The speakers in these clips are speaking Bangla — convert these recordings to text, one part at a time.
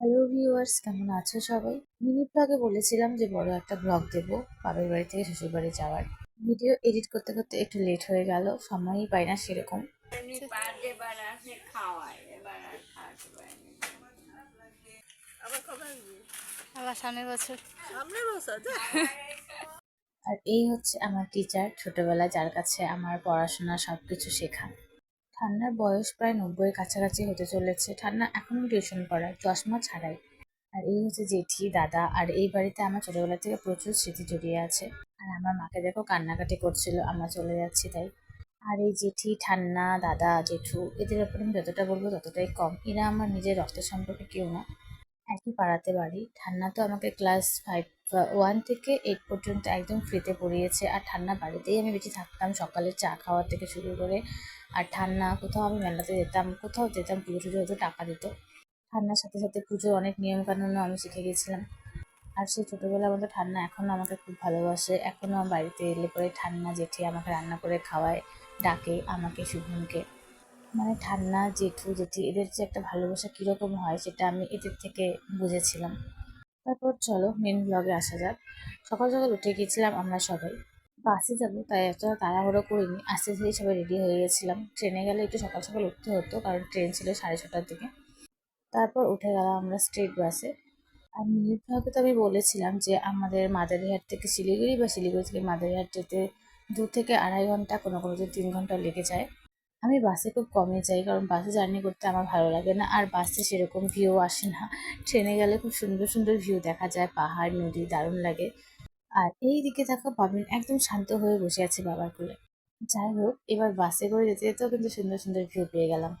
হ্যালো ভিউয়ার্স কেমন আছো সবাই? মিনি ব্লগে বলেছিলাম যে বড় একটা ব্লগ দেব বাবার বাড়ি থেকে শ্বশুর বাড়ি যাওয়ার। ভিডিও এডিট করতে করতে একটু লেট হয়ে গেল সময়ই পাই না সেরকম। আবার সামনের বছর। সামনে বছর আর এই হচ্ছে আমার টিচার ছোটবেলায় যার কাছে আমার পড়াশোনা সবকিছু শেখা। ঠান্ডার বয়স প্রায় নব্বইয়ের কাছাকাছি হতে চলেছে। ঠান্ডা এখনও টিউশন পড়ায়, চশমা ছাড়াই। আর এই হচ্ছে জেঠি, দাদা, আর এই বাড়িতে আমার ছোটবেলা থেকে প্রচুর স্মৃতি জড়িয়ে আছে। আর আমার মাকে দেখো কান্নাকাটি করছিল, আমরা চলে যাচ্ছি তাই। আর এই জেঠি ঠান্না দাদা, জেঠু, এদের ব্যাপারে আমি যতটা বলব ততটাই কম। এরা আমার নিজের রক্তের সম্পর্কে কেউ না। একই পাড়াতে বাড়ি। ঠান্না তো আমাকে ক্লাস ফাইভ ওয়ান থেকে এইট পর্যন্ত একদম ফ্রিতে পড়িয়েছে। আর ঠান্না বাড়িতেই আমি বেশি থাকতাম। সকালে চা খাওয়া থেকে শুরু করে আর ঠান্না কোথাও আমি মেলাতে যেতাম, কোথাও যেতাম, পুজো টুজো হতো, টাকা দিত। ঠান্নার সাথে সাথে পুজোর অনেক নিয়ম কানুনও আমি শিখে গেছিলাম। আর সেই ছোটোবেলার মতো ঠান্না এখনও আমাকে খুব ভালোবাসে। এখনও আমার বাড়িতে এলে পরে ঠান্না জেঠি আমাকে রান্না করে খাওয়ায়, ডাকে, আমাকে, শুভমকে। মানে ঠান্না জেঠু, জেঠি, এদের যে একটা ভালোবাসা কীরকম হয়, সেটা আমি এদের থেকে বুঝেছিলাম। তারপর চলো মেন ব্লগে আসা যাক। সকাল সকাল উঠে গিয়েছিলাম আমরা সবাই। বাসে যাব, তাই এতটা তাড়াহুড়ো করিনি। আস্তে আস্তেই সবাই রেডি হয়ে গেছিলাম। ট্রেনে গেলে একটু সকাল সকাল উঠতে হতো, কারণ ট্রেন ছিল সাড়ে ছটার দিকে। তারপর উঠে গেলাম আমরা স্ট্রেট বাসে আর মিনিট ব্লগে তো আমি বলেছিলাম যে আমাদের মাদারিহাট থেকে শিলিগুড়ি বা শিলিগুড়ি থেকে মাদারিহাট যেতে দু থেকে আড়াই ঘণ্টা, কোনো কোনো দিন তিন ঘণ্টা লেগে যায়। আমি বাসে খুব কমই যাই, কারণ বাসে জার্নি করতে আমার ভালো লাগে না। আর বাসে সেরকম ভিউ আসে না। ট্রেনে গেলে খুব সুন্দর সুন্দর ভিউ দেখা যায়, পাহাড়, নদী দারুণ লাগে। আর এই দিকে দেখো পাবেন একদম শান্ত হয়ে বসে আছে বাবার কোলে। যাই হোক, এবার বাসে করে যেতে যেতেও কিন্তু সুন্দর সুন্দর ভিউ পেয়ে গেলাম।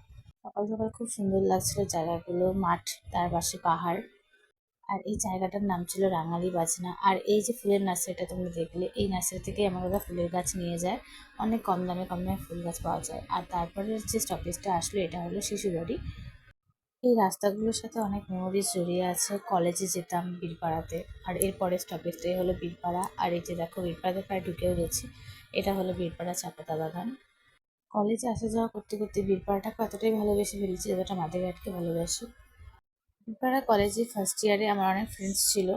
সকাল সকাল খুব সুন্দর লাগছিল জায়গাগুলো, মাঠ, তার পাশে পাহাড়। আর এই জায়গাটার নাম ছিল রাঙালি বাজনা। আর এই যে ফুলের নার্সারিটা তোমরা দেখলে, এই নার্সারি থেকে আমার দাদা ফুলের গাছ নিয়ে যায়। অনেক কম দামে কম দামে ফুল গাছ পাওয়া যায়। আর তারপরে যে স্টপেজটা আসলো, এটা হলো শিশু বাড়ি। এই রাস্তাগুলোর সাথে অনেক মেমোরিজ জড়িয়ে আছে। কলেজে যেতাম বীরপাড়াতে, আর এরপরে স্টপেজটাই হলো বীরপাড়া। আর এই যে দেখো, বীরপাড়াতে প্রায় ঢুকেও গেছি। এটা হলো বীরপাড়া চাপাতা বাগান। কলেজে আসা যাওয়া করতে করতে বীরপাড়াটাকে এতটাই ভালোবেসে ফেলেছি, যতটা মাদারঘাটকে ভালোবাসি। বীরপাড়া কলেজে ফার্স্ট ইয়ারে আমার অনেক ফ্রেন্ডস ছিল।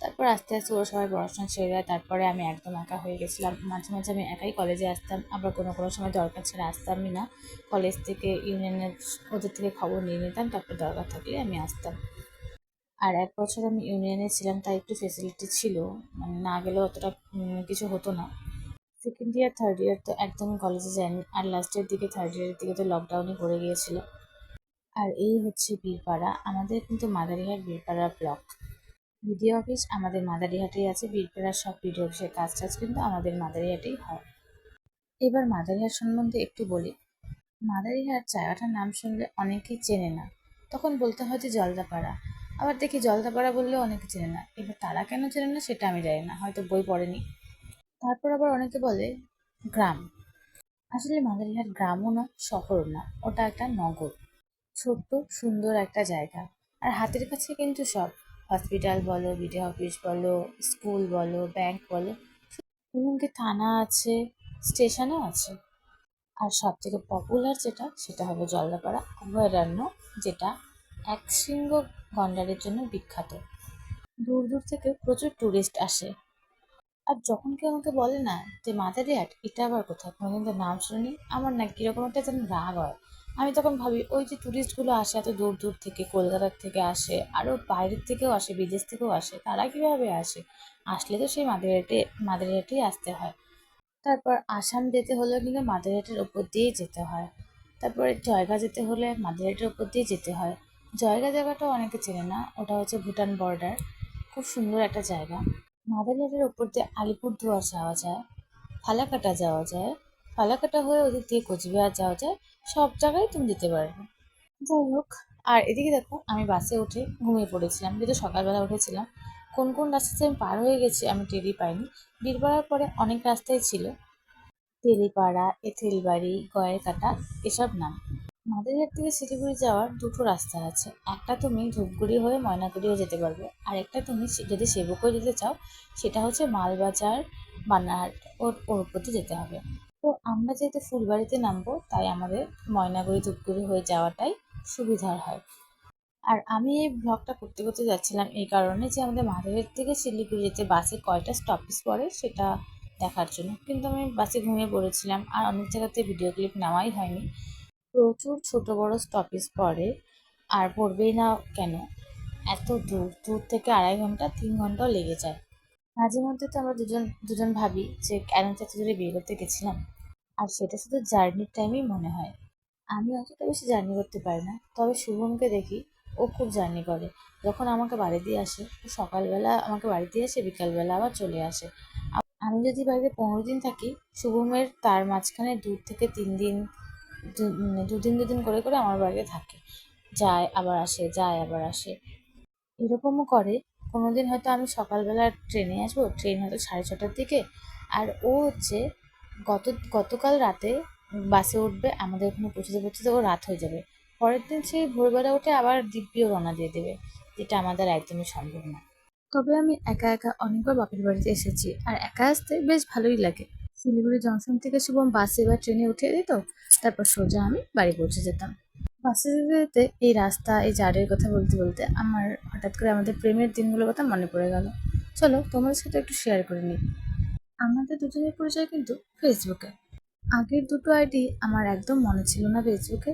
তারপর আস্তে আস্তে ওরা সবাই পড়াশোনা ছেড়ে দেয়। তারপরে আমি একদম একা হয়ে গেছিলাম। মাঝে মাঝে আমি একাই কলেজে আসতাম। আবার কোনো কোনো সময় দরকার ছাড়া আসতামই না। কলেজ থেকে ইউনিয়নের ওদের থেকে খবর নিয়ে নিতাম। তারপর দরকার থাকলে আমি আসতাম। আর এক বছর আমি ইউনিয়নে ছিলাম, তাই একটু ফেসিলিটি ছিল। মানে না গেলেও অতটা কিছু হতো না। সেকেন্ড ইয়ার থার্ড ইয়ার তো একদমই কলেজে যায়নি আর লাস্টের দিকে থার্ড ইয়ারের দিকে তো লকডাউনই পড়ে গিয়েছিল। আর এই হচ্ছে বীরপাড়া। আমাদের কিন্তু Madarihat Birpara block. BDO office আমাদের মাদারিহাটেই আছে। বীরপাড়ার সব বিডিও অফিসের কাজ টাজ কিন্তু আমাদের মাদারিহাটেই হয়। এবার মাদারিহাট সম্বন্ধে একটু বলি। মাদারিহাট জায়গাটার নাম শুনলে অনেকেই চেনে না। তখন বলতে হয় যে জলদাপাড়া। আবার দেখি জলদাপাড়া বললেও অনেকে চেনে না। এবার তারা কেন চেনে না সেটা আমি জানি না। হয়তো বই পড়েনি। তারপর আবার অনেকে বলে গ্রাম। আসলে মাদারিহাট গ্রামও না শহরও না ওটা একটা নগর। ছোট্ট, সুন্দর একটা জায়গা। আর হাতের কাছে কিন্তু সব। হসপিটাল বলো, বিডিও অফিস বলো, স্কুল বলো, ব্যাংক বলো, এমনকি থানা আছে, স্টেশনও আছে। আর সব থেকে পপুলার যেটা, সেটা হবে জলদাপাড়া, অভয়ারণ্য, যেটা এক শৃঙ্গ গন্ডারের জন্য বিখ্যাত। দূর দূর থেকে প্রচুর টুরিস্ট আসে। আর যখন কেউ আমাকে বলে না যে মাদারিহাট, এটা আবার কোথায়? কোনোদিন তো নাম শুনিনি। আমার না কীরকম একটা যেন রাগ হয়। আমি তখন ভাবি, ওই যে টুরিস্টগুলো আসে এত দূর দূর থেকে, কলকাতার থেকে আসে আরও বাইরের থেকেও আসে, বিদেশ থেকেও আসে, তারা কীভাবে আসে? আসলে তো সেই মাদারিহাটে মাদারিহাটেই আসতে হয়। তারপর আসাম যেতে হলেও কিন্তু মাদারিহাটের ওপর দিয়েই যেতে হয়। তারপরে জয়গা যেতে হলে মাদারিহাটের ওপর দিয়ে যেতে হয়। জয়গা জায়গাটাও অনেকে চেনে না, ওটা হচ্ছে ভুটান বর্ডার খুব সুন্দর একটা জায়গা। মাদারিহাটের ওপর দিয়ে আলিপুরদুয়ার যাওয়া যায়, ফালাকাটা যাওয়া যায় ফালাকাটা হয়ে ওদিক দিয়ে কোচবিহার যাওয়া যায়, সব জায়গায় তুমি যেতে পারবে। যাই হোক, আর এদিকে দেখো, আমি বাসে উঠে ঘুমিয়ে পড়েছিলাম, যেহেতু সকালবেলা উঠেছিলাম। কোন কোন রাস্তা দিয়ে আমি পার হয়ে গেছি আমি টেরি পাইনি। বীরপাড়ার পরে অনেক রাস্তাই ছিল। তেলিপাড়া, এঁথেলবাড়ি, গয়েরকাটা, এসব নাম মাদারিহাট থেকে শিলিগুড়ি যাওয়ার দুটো রাস্তা আছে। একটা তুমি ধূপগুড়ি হয়ে ময়নাগুড়িও যেতে পারবে। আর একটা তুমি যদি সেবকও যেতে চাও, সেটা হচ্ছে মালবাজার বানারহাট ওর ওর দিয়ে যেতে হবে। তো আমরা যেহেতু ফুলবাড়িতে নামবো, তাই আমাদের ময়নাগুড়ি ধূপগুড়ি হয়ে যাওয়াটাই সুবিধার হয়। আর আমি এই ব্লগটা করতে করতে যাচ্ছিলাম এই কারণে যে আমাদের মাদারের থেকে শিলিগুড়ি যেতে বাসে কয়টা স্টপেজ পড়ে সেটা দেখার জন্য। কিন্তু আমি বাসে ঘুমিয়ে পড়েছিলাম আর অনেক জায়গাতে ভিডিও ক্লিপ নেওয়াই হয়নি। প্রচুর ছোট বড় স্টপেজ পড়ে, আর পড়বেই না কেন? এত দূর দূর থেকে আড়াই ঘণ্টা, তিন ঘন্টাও লেগে যায়। মাঝে মধ্যে তো আমরা দুজন দুজন ভাবি যে কেন দূরে বিয়ে করতে গেছিলাম। আর সেটা শুধু জার্নির টাইমেই মনে হয়। আমি অতটা বেশি জার্নি করতে পারি না, তবে শুভমকে দেখি, ও খুব জার্নি করে। যখন আমাকে বাড়ি দিয়ে আসে, ও সকালবেলা আমাকে বাড়ি দিয়ে আসে, বিকালবেলা আবার চলে আসে। আমি যদি বাড়িতে পনেরো দিন থাকি, শুভমের তার মাঝখানে দু থেকে তিন দিন মানে দুদিন দুদিন করে করে আমার বাড়িতে থাকে। যায়, আবার আসে, যায়, আবার আসে। এরকমও করে। কোনো দিন হয়তো আমি সকালবেলা ট্রেনে আসব, ট্রেন হয়তো সাড়ে ছটার দিকে। আর ও হচ্ছে গতকাল রাতে বাসে উঠবে, আমাদের ওখানে পৌঁছতে পৌঁছতে ও রাত হয়ে যাবে। পরের দিন সে ভোরবেলা উঠে আবার দিব্যিও রওনা দিয়ে দেবে, যেটা আমাদের একদমই সম্ভব না। তবে আমি একা একা অনেকবার বাপের বাড়িতে এসেছি, আর একা আসতে বেশ ভালোই লাগে। শিলিগুড়ি জংশন থেকে শুভম বাসে বা ট্রেনে উঠে দিত, তারপর সোজা আমি বাড়ি পৌঁছে যেতাম। বাসে যেতে যেতে এই রাস্তা, এই জার্নির কথা বলতে বলতে আমার হঠাৎ করে আমাদের প্রেমের দিনগুলোর কথা মনে পড়ে গেল। চলো তোমাদের সাথে একটু শেয়ার করে নিই। আমাদের দুজনের পরিচয় কিন্তু ফেসবুকে আগের দুটো আইডি আমার একদম মনে ছিল না ফেসবুকে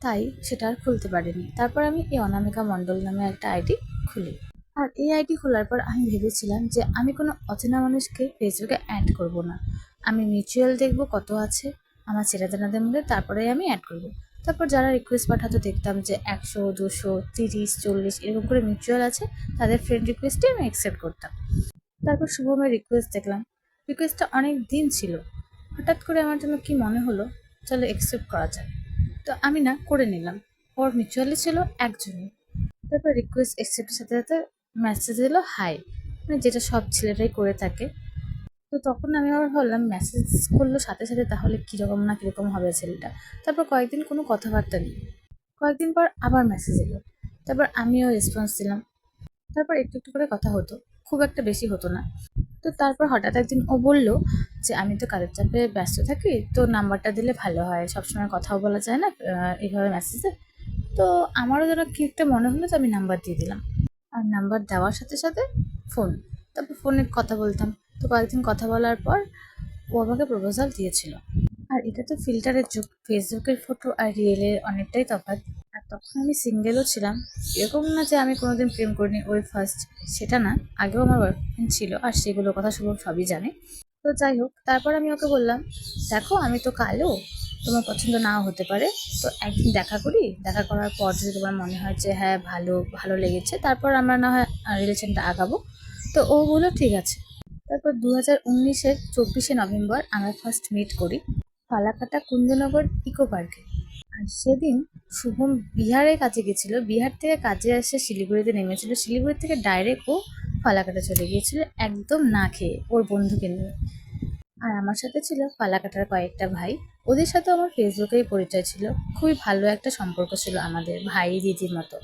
তাই সেটা আর খুলতে পারিনি। তারপর আমি এই অনামিকা মণ্ডল নামে একটা আইডি খুলি। আর এই আইডি খোলার পর আমি ভেবেছিলাম যে আমি কোনো অচেনা মানুষকে ফেসবুকে অ্যাড করব না। আমি মিউচুয়াল দেখব কত আছে, আমার ছেলেদানাদের মধ্যে তারপরে আমি অ্যাড করব। তারপর যারা রিকোয়েস্ট পাঠাতো দেখতাম যে একশো, দুশো, তিরিশ, চল্লিশ এরকম করে মিউচুয়াল আছে, তাদের ফ্রেন্ড রিকোয়েস্টই আমি অ্যাকসেপ্ট করতাম। তারপর শুভমের রিকোয়েস্ট দেখলাম রিকোয়েস্টটা অনেক দিন ছিল। হঠাৎ করে আমার জন্য কি মনে হলো? চলো অ্যাকসেপ্ট করা যায় তো আমি না করে নিলাম। ওর মিউচুয়ালি ছিল একজনই। তারপর রিকোয়েস্ট অ্যাকসেপ্টের সাথে সাথে মেসেজ এলো হাই মানে যেটা সব ছেলেরাই করে থাকে। তো তখন আমি আবার ভাবলাম মেসেজ করল সাথে সাথে তাহলে কীরকম না কীরকম হবে ছেলেটা? তারপর কয়েকদিন কোনো কথাবার্তা নেই। কয়েকদিন পর আবার মেসেজ এলো। তারপর আমিও রেসপন্স দিলাম। তারপর একটু একটু করে কথা হতো। খুব একটা বেশি হতো না। তো তারপর হঠাৎ একদিন ও বলল যে, আমি তো কাজের চাপে ব্যস্ত থাকি, তো নাম্বারটা দিলে ভালো হয়। সবসময় কথাও বলা যায় না এইভাবে মেসেজে তো আমারও যেন কি একটা মনে হলো তো আমি নাম্বার দিয়ে দিলাম। আর নাম্বার দেওয়ার সাথে সাথে ফোন, তারপর ফোনে কথা বলতাম। তো কয়েকদিন কথা বলার পর ও আমাকে প্রপোজাল দিয়েছিল। আর এটা তো ফিল্টারের যুগ ফেসবুকের ফটো আর রিয়েলের অনেকটাই তফাৎ। তখন আমি সিঙ্গেলও ছিলাম। এরকম না যে আমি কোনোদিন প্রেম করিনি, ওই ফার্স্ট সেটা না, আগেও আমার বয়ফ্রেন্ড ছিল, আর সেগুলোর কথা শুভ সবই জানে। তো যাই হোক, তারপর আমি ওকে বললাম, দেখো, আমি তো কালো, তোমার পছন্দ নাও হতে পারে। তো একদিন দেখা করি, দেখা করার পর যদি তোমার মনে হয় যে হ্যাঁ ভালো ভালো লেগেছে, তারপর আমরা না হয় রিলেশনটা আগাবো। তো ও বলল, ঠিক আছে। তারপর দু হাজার উনিশের চব্বিশে নভেম্বর আমরা ফার্স্ট মিট করি, ফালাকাটা কুঞ্জনগর ইকো পার্কে আর সেদিন শুভম বিহারের কাছে গেছিল। বিহার থেকে কাজে এসে শিলিগুড়িতে নেমেছিল। শিলিগুড়ি থেকে ডাইরেক্ট ও ফালাকাটা চলে গিয়েছিল একদম না খেয়ে ওর বন্ধুকে নিয়ে। আর আমার সাথে ছিল ফালাকাটার কয়েকটা ভাই। ওদের সাথে আমার ফেসবুকেই পরিচয় ছিল। খুবই ভালো একটা সম্পর্ক ছিল আমাদের ভাই দিদির মতো।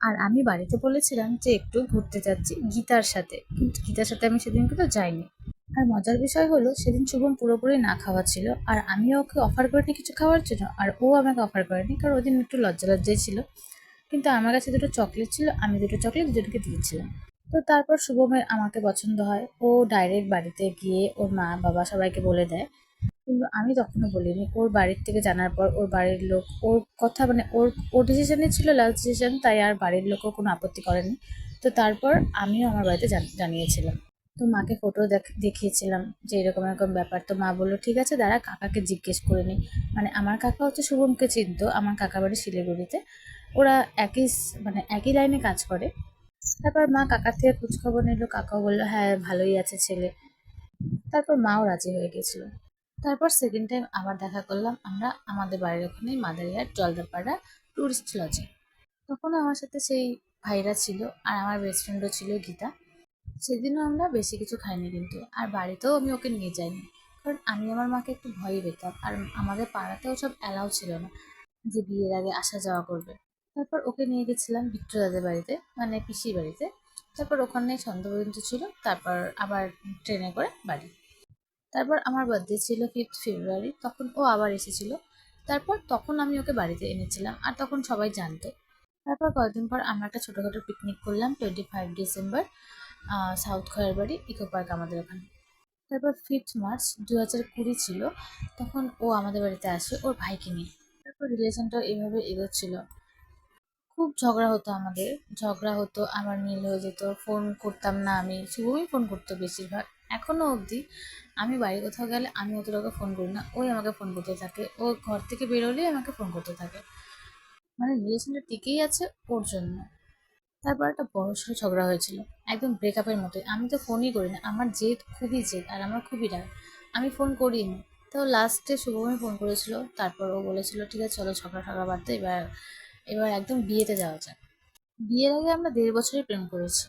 আর আমি বাড়িতে বলেছিলাম যে একটু ঘুরতে যাচ্ছি গীতার সাথে। কিন্তু গীতার সাথে আমি সেদিন কিন্তু যাইনি। আর মজার বিষয় হলো, সেদিন শুভম পুরোপুরি না খাওয়া ছিল আর আমি ওকে অফার করিনি কিছু খাওয়ার জন্য আর ও আমাকে অফার করেনি কারণ ওদিন একটু লজ্জা লজ্জাই ছিল। কিন্তু আমার কাছে দুটো চকলেট ছিল, আমি দুটো চকলেট দুজনকে দিয়েছিলাম। তো তারপর শুভমের আমাকে পছন্দ হয়। ও ডাইরেক্ট বাড়িতে গিয়ে ওর মা, বাবা সবাইকে বলে দেয়। কিন্তু আমি তখনও বলিনি। ওর বাড়ির থেকে জানার পর ওর বাড়ির লোক, ওর কথা মানে ওর ওর ডিসিশনে ছিল লাস্ট ডিসিশন তাই আর বাড়ির লোকও কোনো আপত্তি করেনি। তো তারপর আমিও আমার বাড়িতে জান- জানিয়েছিলাম। তো মাকে ফটো দেখিয়েছিলাম যে এরকম এরকম ব্যাপার। তো মা বলল, ঠিক আছে, দাঁড়া, কাকাকে জিজ্ঞেস করে নি। মানে আমার কাকা হচ্ছে শুভমকে চিনতো, আমার কাকা বাড়ি শিলিগুড়িতে। ওরা একই মানে একই লাইনে কাজ করে। তারপর মা কাকার থেকে খোঁজখবর নিল, কাকাও বলল হ্যাঁ ভালোই আছে ছেলে। তারপর মাও রাজি হয়ে গেছিল। তারপর সেকেন্ড টাইম আবার দেখা করলাম, আমরা আমাদের বাড়ির ওখানে মাদারিহাট জলদাপাড়া টুরিস্ট লজে তখন আমার সাথে সেই ভাইরা ছিল, আর আমার বেস্ট ফ্রেন্ডও ছিল গীতা। সেদিনও আমরা বেশি কিছু খাইনি কিন্তু। আর বাড়িতেও আমি ওকে নিয়ে যাইনি। কারণ আমি আমার মাকে একটু ভয়ই পেতাম। আর আমাদের পাড়াতেও সব অ্যালাউ ছিল না যে বিয়ের আগে আসা যাওয়া করবে। তারপর ওকে নিয়ে গেছিলাম বিট্টু দাদের বাড়িতে মানে পিসির বাড়িতে। তারপর ওখানে সন্ধ্যা পর্যন্ত ছিল। তারপর আবার ট্রেনে করে বাড়ি। তারপর আমার বার্থডে ছিল ফিফথ ফেব্রুয়ারি তখন ও আবার এসেছিল। তারপর তখন আমি ওকে বাড়িতে এনেছিলাম। আর তখন সবাই জানতো। তারপর কয়েকদিন পর আমরা একটা ছোটোখাটো পিকনিক করলাম twenty five December south Khayerbari, eco park আমাদের ওখানে। তারপর ফিফথ মার্চ দু হাজার কুড়ি ছিল, তখন ও আমাদের বাড়িতে আসে ওর ভাইকে নিয়ে। তারপর রিলেশনটা এইভাবে এগোচ্ছিল। খুব ঝগড়া হতো আমাদের, ঝগড়া হতো, আমার মিল হয়ে যেত ফোন করতাম না আমি, শুভমই ফোন করতো বেশিরভাগ। এখনও অবধি আমি বাড়ি কোথাও গেলে আমি অতটাকে ফোন করি না, ওই আমাকে ফোন করতে থাকে। ও ঘর থেকে বেরোলেই আমাকে ফোন করতে থাকে। মানে রিলেশনটা টিকেই আছে ওর জন্য। তারপর একটা বড় সড়ো ঝগড়া হয়েছিল, একদম ব্রেকআপের মতোই। আমি তো ফোনই করি না, আমার জেদ খুবই জেদ আর আমার খুবই রাগ। আমি ফোন করিনি। তো লাস্টে শুভমই ফোন করেছিল, তারপর ও বলেছিল, ঠিক আছে, চলো ঝগড়া ঝগড়া বাদ এবার এবার একদম বিয়েতে যাওয়া যাক। বিয়ের আগে আমরা দেড় বছরই প্রেম করেছি।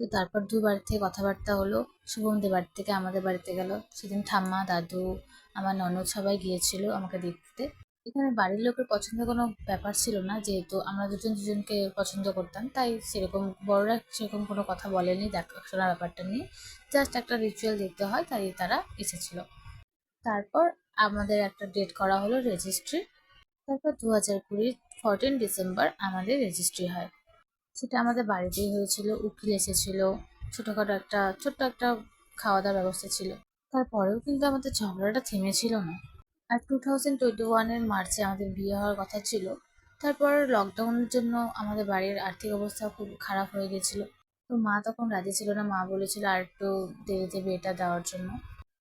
তো তারপর দু বাড়ি থেকে কথাবার্তা হলো, শুভমদের বাড়ি থেকে আমাদের বাড়িতে গেল। সেদিন ঠাম্মা, দাদু, আমার ননদ সবাই গিয়েছিল আমাকে দেখতে। এখানে বাড়ির লোকের পছন্দের কোনো ব্যাপার ছিল না, যেহেতু আমরা দুজন দুজনকে পছন্দ করতাম, তাই সেরকম বড়রা সেরকম কোনো কথা বলেনি দেখাশোনার ব্যাপারটা নিয়ে। জাস্ট একটা রিচুয়াল দেখতে হয়, তাই তারা এসেছিল তারপর আমাদের একটা ডেট করা হলো রেজিস্ট্রি তারপর দু হাজার কুড়ির ফোরটিন ডিসেম্বর আমাদের রেজিস্ট্রি হয়। সেটা আমাদের বাড়িতেই হয়েছিল, উকিল এসেছিল, ছোটোখাটো একটা, ছোট্ট একটা খাওয়া দাওয়ার ব্যবস্থা ছিল। তারপরেও কিন্তু আমাদের ঝগড়াটা থেমেছিল না। আর টু থাউজেন্ড টোয়েন্টি ওয়ানের মার্চে আমাদের বিয়ে হওয়ার কথা ছিল। তারপর লকডাউনের জন্য আমাদের বাড়ির আর্থিক অবস্থা খুব খারাপ হয়ে গেছিল। তো মা তখন রাজি ছিল না, মা বলেছিল আর একটু দেরিতে বিয়েটা দেওয়ার জন্য।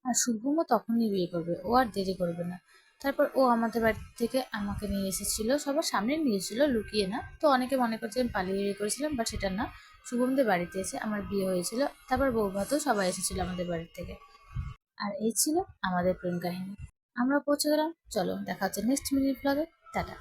আর শুভমও তখনই বিয়ে করবে, ও আর দেরি করবে না। তারপর ও আমাদের বাড়ি থেকে আমাকে নিয়ে এসেছিল, সবার সামনে নিয়েছিল লুকিয়ে না। তো অনেকে মনে করছে আমি পালিয়ে বিয়ে করেছিলাম বাট সেটা না। শুভমদের বাড়িতে এসে আমার বিয়ে হয়েছিল। তারপর বৌভাতেও সবাই এসেছিল আমাদের বাড়ির থেকে। আর এই ছিল আমাদের প্রেম কাহিনী। আমরা পৌঁছে গেলাম। চলো দেখা হচ্ছে নেক্সট মিনিট ব্লগে টাটা।